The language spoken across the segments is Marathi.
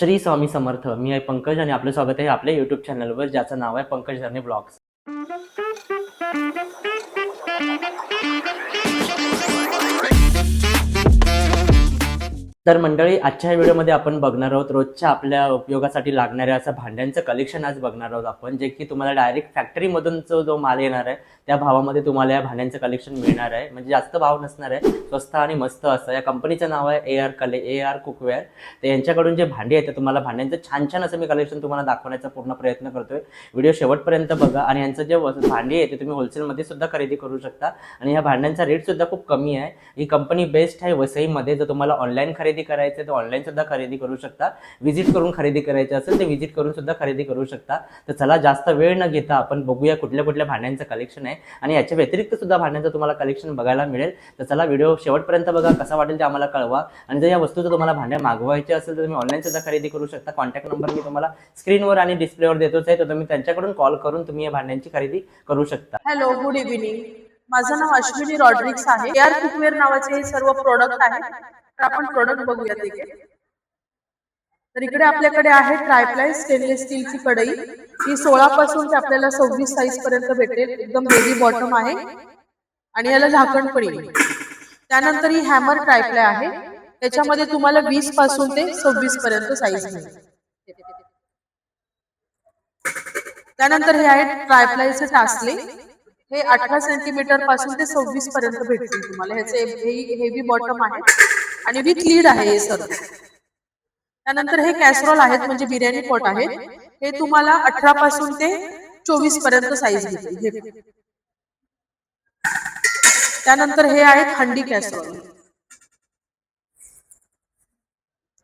श्री स्वामी समर्थ. मी आहे पंकज आणि आपलं स्वागत आहे आपल्या युट्यूब चॅनलवर ज्याचं नाव आहे पंकज धरणे ब्लॉग्स तर मंडळी आजच्या व्हिडिओमध्ये आपण बघणार आहोत रोजच्या आपल्या उपयोगासाठी लागणाऱ्या असं भांड्यांचं कलेक्शन आज बघणार आहोत आपण जे की तुम्हाला डायरेक्ट फॅक्टरीमधून जो जो माल येणार आहे त्या भावामध्ये तुम्हाला या भांड्यांचं कलेक्शन मिळणार आहे. म्हणजे जास्त भाव नसणार आहे स्वस्त आणि मस्त असं या कंपनीचं नाव आहे ए आर कले ए आर कुकवेअर तर यांच्याकडून जे भांडी आहेत ते तुम्हाला भांड्यांचं छान छान असं मी कलेक्शन तुम्हाला दाखवण्याचा पूर्ण प्रयत्न करतोय. व्हिडिओ शेवटपर्यंत बघा आणि यांचं जे भांडी आहे ते तुम्ही होलसेलमध्ये सुद्धा खरेदी करू शकता. आणि ह्या भांड्यांचा रेट सुद्धा खूप कमी आहे. ही कंपनी बेस्ट आहे वसईमध्ये. जर तुम्हाला ऑनलाईन खरेदी करायचं तर ऑनलाईन सुद्धा खरेदी करू शकता. व्हिजिट करून खरेदी करायचे असेल तर व्हिजिट करून सुद्धा खरेदी करू शकता. तर चला जास्त वेळ न घेता आपण बघूया कुठल्या कुठल्या भांड्यांचं कलेक्शन आहे. आणि याच्या व्यतिरिक्त सुद्धा भांड्यांचं तुम्हाला कलेक्शन बघायला मिळेल. तर चला व्हिडिओ शेवटपर्यंत बघा कसा वाटेल ते आम्हाला कळवा. आणि जर या वस्तूचं तुम्हाला भांड्या मागवायचे असेल तर तुम्ही ऑनलाईन सुद्धा खरेदी करू शकता. कॉन्टॅक्ट नंबर मी तुम्हाला स्क्रीनवर आणि डिस्प्लेवर देतोच आहे. तर तुम्ही त्यांच्याकडून कॉल करून तुम्ही या भांड्यांची खरेदी करू शकता. हॅलो गुड इव्हिनिंग माझं नाव अश्विनी रॉड्रिक्स आहे. एअर कुकवेअर नावाचे हे सर्व प्रोडक्ट आहेत. तर आपण प्रोडक्ट बघूया तिथे तर इकडे आपल्याकडे आहे ट्रायप्लाय स्टेनलेस स्टीलची कढई. ही सोळा पासून ते आपल्याला सव्वीस साईज पर्यंत भेटेल. एकदम बेबी बॉटम आहे. आणि याला झाकण पण येईल. त्यानंतर ही हॅमर ट्रायप्लाय आहे. त्याच्यामध्ये तुम्हाला वीसपासून ते सव्वीस पर्यंत साईज मिळेल. त्यानंतर हे आहे ट्रायप्लायचे टासले. हे अठरा सेंटीमीटरपासून ते सव्वीस पर्यंत भेटतील तुम्हाला. ह्याचे हेवी बॉटम आहे. आणि विथ लीड आहे हे सर्व. त्यानंतर हे कॅसरॉल आहेत म्हणजे बिर्याणी पॉट आहेत. हे तुम्हाला अठरा पासून ते चोवीसपर्यंत साईज हे त्यानंतर हे आहेत हंडी कॅसरॉल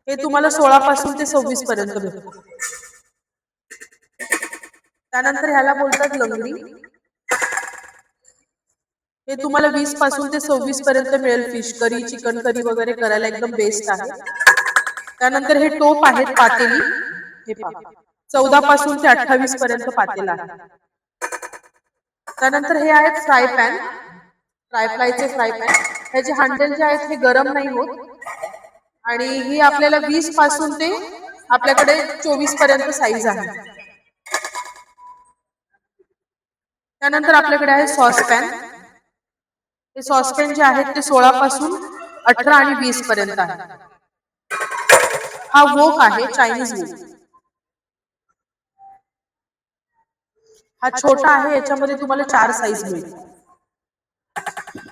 हे तुम्हाला सोळा पासून ते सव्वीस पर्यंत भेटतील. त्यानंतर ह्याला बोलतात लंगडी. हे तुम्हाला वीसपासून ते सव्वीस पर्यंत मिळेल फिश करी चिकन करी वगैरे करायला एकदम बेस्ट आहे. त्यानंतर हे टोप आहेत पातेली. हे चौदा पासून ते अठ्ठावीस पर्यंत पातेला आहे. त्यानंतर हे आहेत फ्राय पॅन फ्राय फ्रायचे फ्राय पॅन ह्याचे हँडल जे आहेत हे गरम नाही होत. आणि ही आपल्याला वीसपासून ते आपल्याकडे चोवीसपर्यंत साईज आहे. त्यानंतर आपल्याकडे आहे सॉसपॅन हे सॉसपेन जे आहेत ते सोळा पासून अठरा आणि वीस पर्यंत आहे. हा वोक आहे चायनीज वोक हा छोटा आहे याच्यामध्ये तुम्हाला चार साईज मिळेल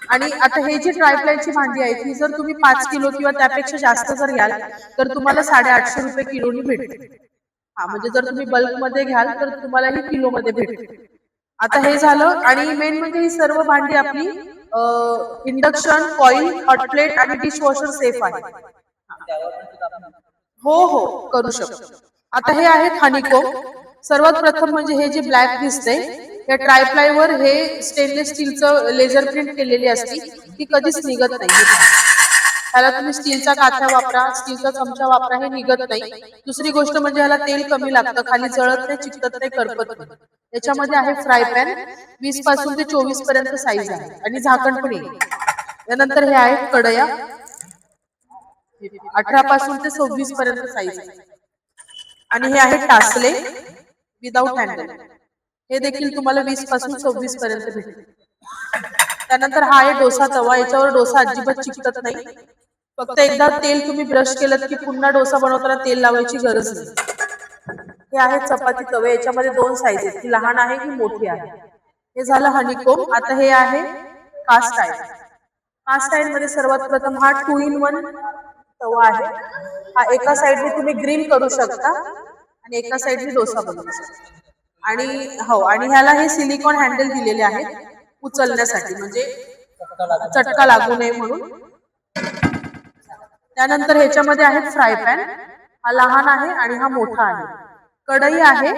आणि आता हे जी ड्रायफ्लायची भांडी आहे ती जर तुम्ही पाच किलो किंवा त्यापेक्षा जास्त जर घ्याल तर तुम्हाला साडेआठशे रुपये किलोनी भेटते हा म्हणजे जर तुम्ही बल्कमध्ये घ्याल तर तुम्हाला ही किलो मध्ये आता हे झालं आणि मेन म्हणजे ही सर्व भांडी आपली इंडक्शन कॉईल हॉटप्लेट आणि डिशवॉशर सेफ आहे. हो हो करू शकतो. आता हे आहेत हनीकोम सर्वात प्रथम म्हणजे हे जे ब्लॅक दिसते या ट्रायप्लायवर हे स्टेनलेस स्टीलचं लेझर प्रिंट केलेली असते ती कधीच निघत नाही. ह्याला तुम्ही स्टीलचा काथा वापरा स्टीलचा चमचा वापरा हे निघत नाही. दुसरी गोष्ट म्हणजे ह्याला तेल कमी लागतं खाली जळत नाही चिकटत नाही करपत नाही. याच्यामध्ये आहे फ्राय पॅन. वीसपासून ते चोवीसपर्यंत साईज आहे. आणि झाकण पण येईल त्यानंतर हे आहेत कढया. अठरा पासून ते सव्वीस पर्यंत साईज आहे. आणि हे आहेत टासले विदाउट हँडल हे देखील तुम्हाला वीसपासून सव्वीस पर्यंत भेटेल. त्यानंतर हा आहे डोसा तवा. याच्यावर डोसा अजिबात चिकटत नाही. फक्त एकदा तेल तुम्ही ब्रश केलं की पुन्हा डोसा बनवताना तेल लावायची गरज नाही. हे आहे चपाती तवे याच्यामध्ये दोन साईज आहेत ही लहान आहे ही मोठी आहे. हे झालं हनीकोम आता हे आहे कास्ट आयन कास्ट आयनमध्ये सर्वात प्रथम हा टू इन वन तवा आहे. हा एका साईडने तुम्ही ग्रीन करू शकता आणि एका साईडने डोसा बनवू शकता. आणि हो आणि ह्याला हे सिलिकॉन हँडल दिलेले आहेत उचलण्यासाठी. म्हणजे चटका लागू नये म्हणून. त्यानंतर ह्याच्यामध्ये आहे फ्राय पॅन हा लहान आहे आणि हा मोठा आहे. कढई आहे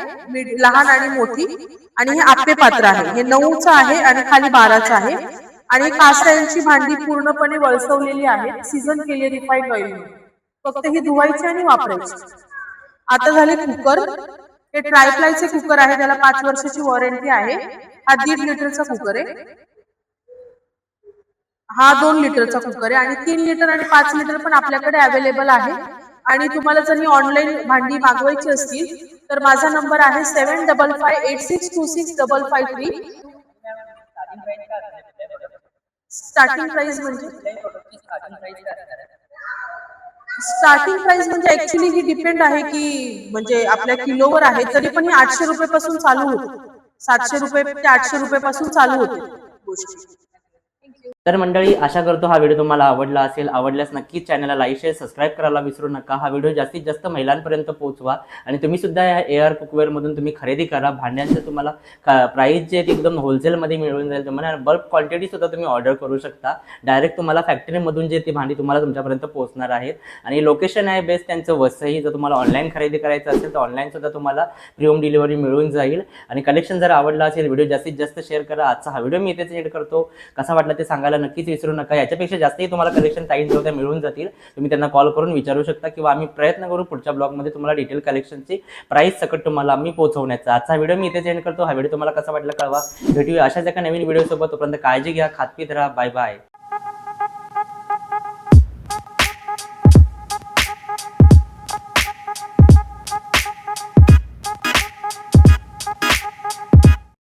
लहान आणि मोठी आणि हे आप्पे पात्र आहे. हे नऊचं आहे आणि खाली बाराचं आहे. आणि कास्टाईलची भांडी पूर्णपणे वळसवलेली आहे सीझन केली रिफाईंड ऑइल फक्त ही धुवायची आणि वापरायची. आता झाले कुकर हे ट्रायप्लायचे कुकर आहे. त्याला पाच वर्षाची वॉरंटी आहे. हा दीड लिटरचा कुकर आहे. हा दोन लिटरचा कुकर आहे. आणि तीन लिटर आणि पाच लिटर पण आपल्याकडे अवेलेबल आहे. आणि तुम्हाला जर ही ऑनलाईन भांडी मागवायची असतील तर माझा नंबर आहे seven double five eight six two six double five three starting price म्हणजे? स्टार्टिंग प्राइस म्हणजे ऍक्च्युली ही डिपेंड आहे की म्हणजे आपल्या किलोवर आहे तरी पण ही आठशे रुपये पासून चालू होते. सातशे रुपये ते आठशे रुपये पासून चालू होते. गोष्टी. तर मंडळी आशा करतो हा व्हिडिओ तुम्हाला आवडला असेल. आवडल्यास नक्कीच चॅनलला लाईक शेअर सबस्क्राईब करायला विसरू नका. हा व्हिडिओ जास्तीत जास्त महिलांपर्यंत पोहोचवा आणि तुम्ही सुद्धा या एअर कुकवेअरमधून तुम्ही खरेदी करा. भांड्यांचं तुम्हाला प्राईस जे आहे एकदम होलसेलमध्ये मिळून जाईल तुम्हाला बल्क क्वांटिटी सुद्धा तुम्ही ऑर्डर करू शकता. डायरेक्ट तुम्हाला फॅक्टरीमधून जे ती भांडी तुम्हाला तुमच्यापर्यंत पोहोचणार आहेत. आणि लोकेशन आहे बेस्ट त्यांचं वसई. जर तुम्हाला ऑनलाईन खरेदी करायचं असेल तर ऑनलाईन सुद्धा तुम्हाला फ्री होम डिलिव्हरी मिळून जाईल. आणि कलेक्शन जर आवडला असेल व्हिडिओ जास्तीत जास्त शेअर करा. आजचा हा व्हिडिओ मी इथेच एड करतो. कसा वाटला ते सांगायला नक्कीच विसरू नका. याच्यापेक्षा जास्तही तुम्हाला कलेक्शन टाईम त्या मिळून जातील. तुम्ही त्यांना कॉल करून विचारू शकता किंवा आम्ही प्रयत्न करू पुढच्या ब्लॉगमध्ये तुम्हाला डिटेल कलेक्शनची प्राईस सकट तुम्हाला आम्ही पोहोचवण्याचा. आजचा व्हिडिओ मी इथे सेंड करतो. हा व्हिडिओ तुम्हाला कसा वाटला कळवा. भेटूया अशाच एका नवीन व्हिडिओसोबत तोपर्यंत काळजी घ्या खातपीत राहा. Bye bye